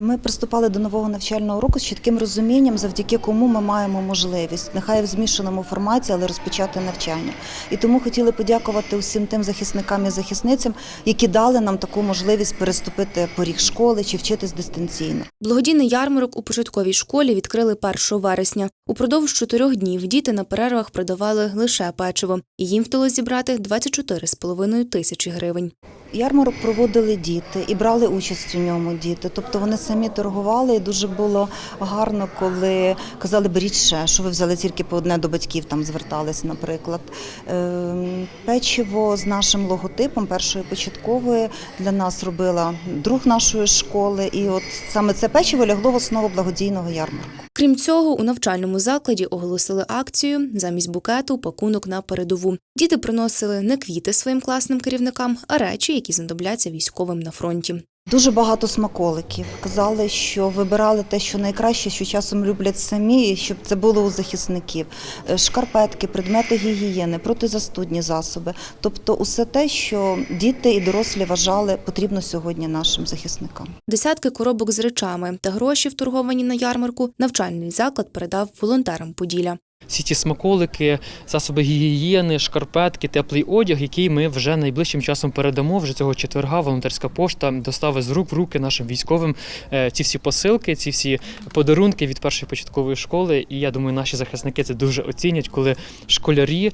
Ми приступали до нового навчального року з чітким розумінням, завдяки кому ми маємо можливість, нехай в змішаному форматі, але розпочати навчання. І тому хотіли подякувати усім тим захисникам і захисницям, які дали нам таку можливість переступити поріг школи чи вчитись дистанційно. Благодійний ярмарок у початковій школі відкрили 1 вересня. Упродовж чотирьох днів діти на перервах продавали лише печиво, і їм вдалося зібрати 24,5 тисячі гривень. Ярмарок проводили діти і брали участь у ньому діти. Тобто вони самі торгували, і дуже було гарно, коли казали, беріть ще, що ви взяли тільки по одне до батьків, там звертались, наприклад. Ем, Печиво з нашим логотипом першої початкової для нас робила друг нашої школи. І от саме це печиво лягло в основу благодійного ярмарку. Крім цього, у навчальному закладі оголосили акцію замість букету пакунок на передову. Діти приносили не квіти своїм класним керівникам, а речі, які знадобляться військовим на фронті. Дуже багато смаколиків. Казали, що вибирали те, що найкраще, що часом люблять самі, щоб це було у захисників. Е, Шкарпетки, предмети гігієни, протизастудні засоби. Тобто, усе те, що діти і дорослі вважали потрібно сьогодні нашим захисникам. Десятки коробок з речами та гроші, вторговані на ярмарку, навчальний заклад передав волонтерам Поділля. Всі ті смаколики, засоби гігієни, шкарпетки, теплий одяг, який ми вже найближчим часом передамо. Вже цього четверга волонтерська пошта доставить з рук в руки нашим військовим е, ці всі посилки, ці всі подарунки від першої початкової школи. І я думаю, наші захисники це дуже оцінять, коли школярі.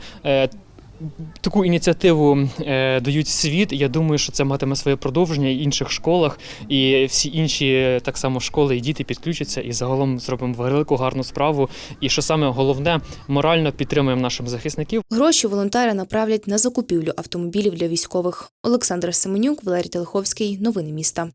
Таку ініціативу е, дають світ. Я думаю, що це матиме своє продовження і в інших школах, і всі інші так само школи і діти підключаться і загалом зробимо велику гарну справу. І що саме головне, морально підтримуємо наших захисників. Гроші волонтери направлять на закупівлю автомобілів для військових. Олександр Семенюк, Валерій Телеховський. Новини міста.